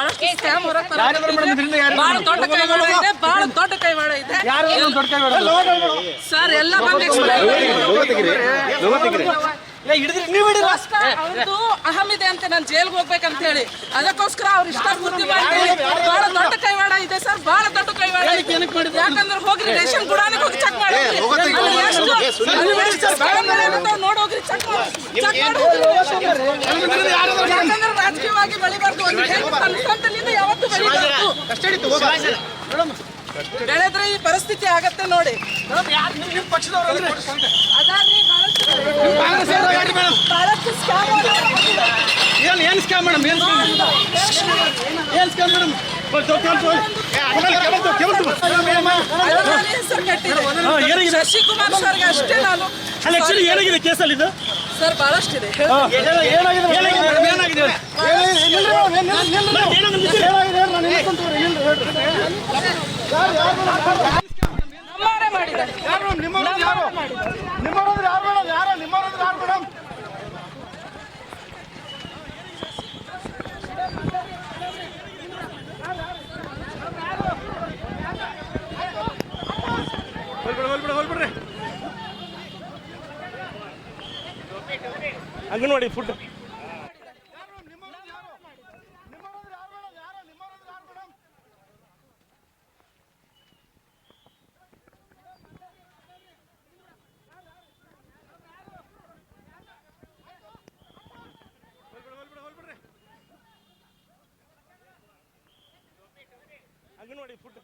ಬಹಳಷ್ಟು ಸ್ಕ್ಯಾಮ್ ಹೊರಗೆ ಬಹಳ ದೊಡ್ಡ ಕೈವಾಡ ಇದೆ ಬಹಳ ದೊಡ್ಡ ಕೈವಾಡ ಇದೆ. ಸರ್ ಎಲ್ಲ ಬಂದು ಅವ್ರದ್ದು ಅಹಂ ಇದೆ ಅಂತ ನಾನು ಜೈಲ್ಗೆ ಹೋಗ್ಬೇಕಂತ ಹೇಳಿ. ಅದಕ್ಕೋಸ್ಕರ ಅವ್ರ ಇಷ್ಟ ಬುದ್ಧಿ ಮಾಡಿ ಬಹಳ ದೊಡ್ಡ ಕೈವಾಡ ಇದೆ ಸರ್. ಬಹಳ ದೊಡ್ಡ ಕೈವಾಡ ಯಾಕಂದ್ರೆ ಹೋಗ್ರಿ ರೇಷನ್ ಗುಡಾನಿಗೆ ಹೋಗಿ ಚೆಕ್ ಮಾಡಿ ಎಷ್ಟು ನೋಡಿ ರಾಜಕೀಯವಾಗಿ ಬೆಳಿಬಾರ್ದು ಬೆಳೆದ್ರೆ ಈ ಪರಿಸ್ಥಿತಿ ಆಗತ್ತೆ ನೋಡಿ ಬಹಳಷ್ಟು ಸ್ಕ್ಯಾಮ್ ಏನು ಏನು ಸ್ಕ್ಯಾಮ್ ಮೇಡಮ್ ಏನು ಸ್ಕ್ಯಾಮ್ ಮೇಡಮ್? ಶಶಿಕುಮಾರ್ ಸರ್ಗೆ ಅಷ್ಟೇ ನಾನು ಅಲ್ಲ ಆಕ್ಚುಲಿ ಏನಾಗಿದೆ ಕೇಸಲ್ಲಿ ಇದು ಸರ್ ಬಹಳಷ್ಟಿದೆ ನಮ್ಮವರೇ ಮಾಡಿದ್ದಾರೆ ಅಂಗನವಾಡಿ ಫುಡ್ ಅಂಗನವಾಡಿ ಫುಡ್